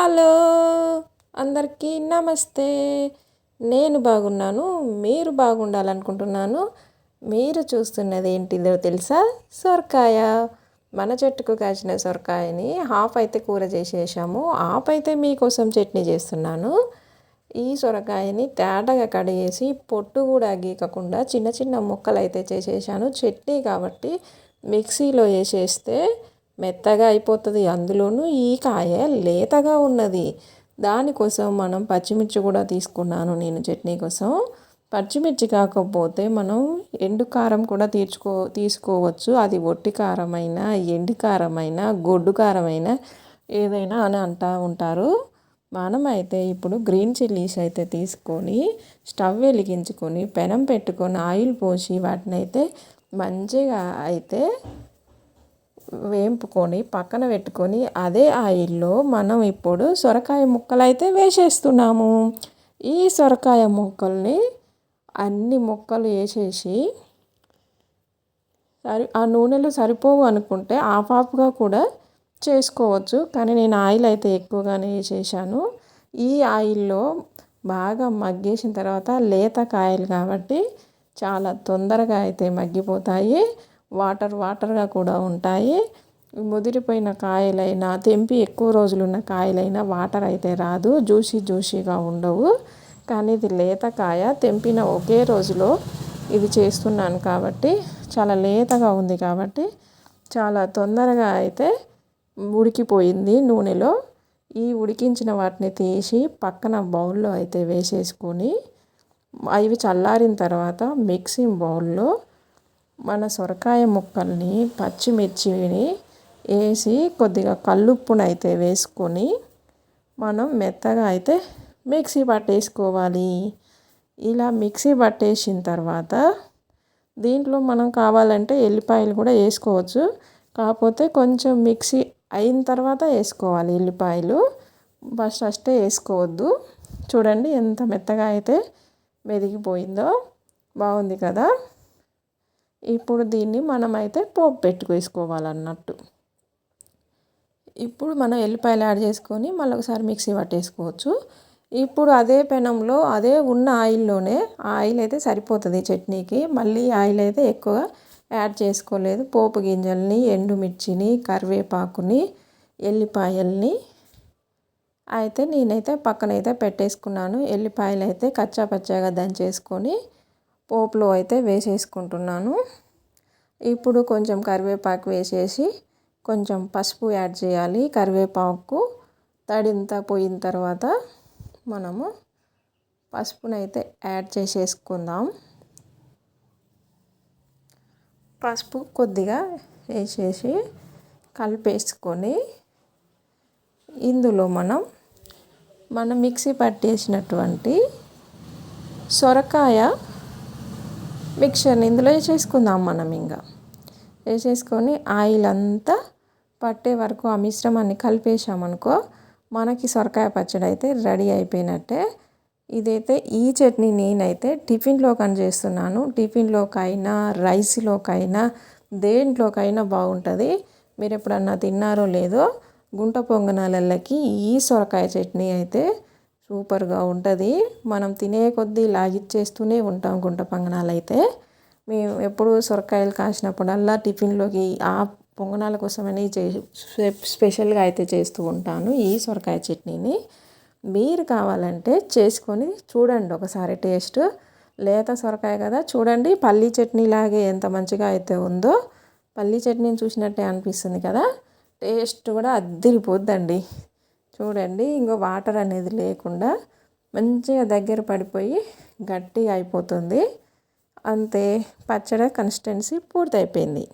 Hello అందరికీ నమస్తే. నేను బాగున్నాను మీరు బాగుండాలనుకుంటున్నాను. మీరు చూస్తున్నది ఏంటిదో తెలుసా? సొరకాయ. మన చెట్టుకు కాసిన సొరకాయని హాఫ్ అయితే కూర చేసేసాము హాఫ్ అయితే మీకోసం చట్నీ చేస్తున్నాను. ఈ సొరకాయని తేటగా కడిగేసి పొట్టు కూడా గీకకుండా చిన్న చిన్న ముక్కలు అయితే చేసేసాను. చట్నీ కాబట్టి మిక్సీలో వేసేస్తే మెత్తగా అయిపోతుంది. అందులోనూ ఈ కాయ లేతగా ఉన్నది. దానికోసం మనం పచ్చిమిర్చి కూడా తీసుకున్నాను నేను చట్నీ కోసం. పచ్చిమిర్చి కాకపోతే మనం ఎండు కారం కూడా తీర్చుకో తీసుకోవచ్చు. అది ఒట్టి కారమైనా ఎండి కారమైనా గొడ్డు కారమైనా ఏదైనా అని అంటూ ఉంటారు. మనమైతే ఇప్పుడు గ్రీన్ చిల్లీస్ అయితే తీసుకొని స్టవ్ వెలిగించుకొని పెనం పెట్టుకొని ఆయిల్ పోసి వాటిని అయితే మంచిగా అయితే వేంపుకొని పక్కన పెట్టుకొని అదే ఆయిల్లో మనం ఇప్పుడు సొరకాయ ముక్కలు అయితే వేసేస్తున్నాము. ఈ సొరకాయ ముక్కల్ని అన్ని ముక్కలు వేసేసి సరి ఆ నూనెలు సరిపోవు అనుకుంటే ఆఫ్ ఆఫ్గా కూడా చేసుకోవచ్చు. కానీ నేను ఆయిల్ అయితే ఎక్కువగానే వేసేసాను. ఈ ఆయిల్లో బాగా మగ్గేసిన తర్వాత లేత కాయలు కాబట్టి చాలా తొందరగా అయితే మగ్గిపోతాయి. వాటర్ వాటర్గా కూడా ఉంటాయి. ముదిరిపోయిన కాయలైనా తెంపి ఎక్కువ రోజులు ఉన్న కాయలైనా వాటర్ అయితే రాదు. జ్యూసీ జ్యూసీగా ఉండవు. కానీ ఇది లేత కాయ. తెంపిన ఒకే రోజులో ఇది చేస్తున్నాను కాబట్టి చాలా లేతగా ఉంది కాబట్టి చాలా తొందరగా అయితే ఉడికిపోయింది నూనెలో. ఈ ఉడికించిన వాటిని తీసి పక్కన బౌల్లో అయితే వేసేసుకొని అవి చల్లారిన తర్వాత మిక్సింగ్ బౌల్లో మన సొరకాయ ముక్కల్ని పచ్చిమిర్చిని వేసి కొద్దిగా కల్లుప్పునైతే వేసుకొని మనం మెత్తగా అయితే మిక్సీ పట్టేసుకోవాలి. ఇలా మిక్సీ పట్టేసిన తర్వాత దీంట్లో మనం కావాలంటే ఎల్లిపాయలు కూడా వేసుకోవచ్చు. కాకపోతే కొంచెం మిక్సీ అయిన తర్వాత వేసుకోవాలి ఎల్లిపాయలు. ఫస్ట్ ఫస్టే వేసుకోవద్దు. చూడండి ఎంత మెత్తగా అయితే మెదిగిపోయిందో బాగుంది కదా? ఇప్పుడు దీన్ని మనమైతే పోపు పెట్టుకేసుకోవాలన్నట్టు ఇప్పుడు మనం ఎల్లిపాయలు యాడ్ చేసుకొని మళ్ళీ ఒకసారి మిక్సీ పట్టేసుకోవచ్చు. ఇప్పుడు అదే పెనంలో అదే ఉన్న ఆయిల్లోనే ఆయిల్ అయితే సరిపోతుంది చట్నీకి. మళ్ళీ ఆయిల్ అయితే ఎక్కువ యాడ్ చేసుకోలేదు. పోపు గింజల్ని ఎండుమిర్చిని కరివేపాకుని ఎల్లిపాయల్ని అయితే నేనైతే పక్కనైతే పెట్టేసుకున్నాను. ఎల్లిపాయలు అయితే కచ్చా పచ్చాగా దంచేసుకొని పోపులో అయితే వేసేసుకుంటున్నాను. ఇప్పుడు కొంచెం కరివేపాకు వేసేసి కొంచెం పసుపు యాడ్ చేయాలి. కరివేపాకు తడింత పోయిన తర్వాత మనము పసుపునైతే యాడ్ చేసేసుకుందాం. పసుపు కొద్దిగా వేసేసి కలిపేసుకొని ఇందులో మనం మనం మిక్సీ పట్టేసినటువంటి సొరకాయ మిక్చర్ని ఇందులో వేసేసుకుందాం మనం ఇంకా. వేసేసుకొని ఆయిల్ అంతా పట్టే వరకు ఆ మిశ్రమాన్ని కలిపేసామనుకో మనకి సొరకాయ పచ్చడి అయితే రెడీ అయిపోయినట్టే. ఇదైతే ఈ చట్నీ నేనైతే టిఫిన్లోకని చేస్తున్నాను. టిఫిన్లోకైనా రైస్లోకైనా దేంట్లోకైనా బాగుంటుంది. మీరు ఎప్పుడన్నా తిన్నారో లేదో గుంట పొంగనాలకి ఈ సొరకాయ చట్నీ అయితే సూపర్గా ఉంటుంది. మనం తినే కొద్దీ లాగిచ్చేస్తూనే ఉంటాం గుంట పొంగనాలు అయితే మేము ఎప్పుడు సొరకాయలు కాసినప్పుడల్లా టిఫిన్లోకి ఆ పొంగనాల కోసమని చే స్పెషల్గా అయితే చేస్తూ ఉంటాను ఈ సొరకాయ చట్నీని. మీరు కావాలంటే చేసుకొని చూడండి ఒకసారి టేస్ట్. లేత సొరకాయ కదా చూడండి పల్లీ చట్నీ లాగే ఎంత మంచిగా అయితే ఉందో. పల్లీ చట్నీని చూసినట్టే అనిపిస్తుంది కదా. టేస్ట్ కూడా అద్దిరిపోద్దండి. చూడండి ఇంకో వాటర్ అనేది లేకుండా మంచిగా దగ్గర పడిపోయి గట్టిగా అయిపోతుంది. అంతే పచ్చడి కన్సిస్టెన్సీ పూర్తయిపోయింది.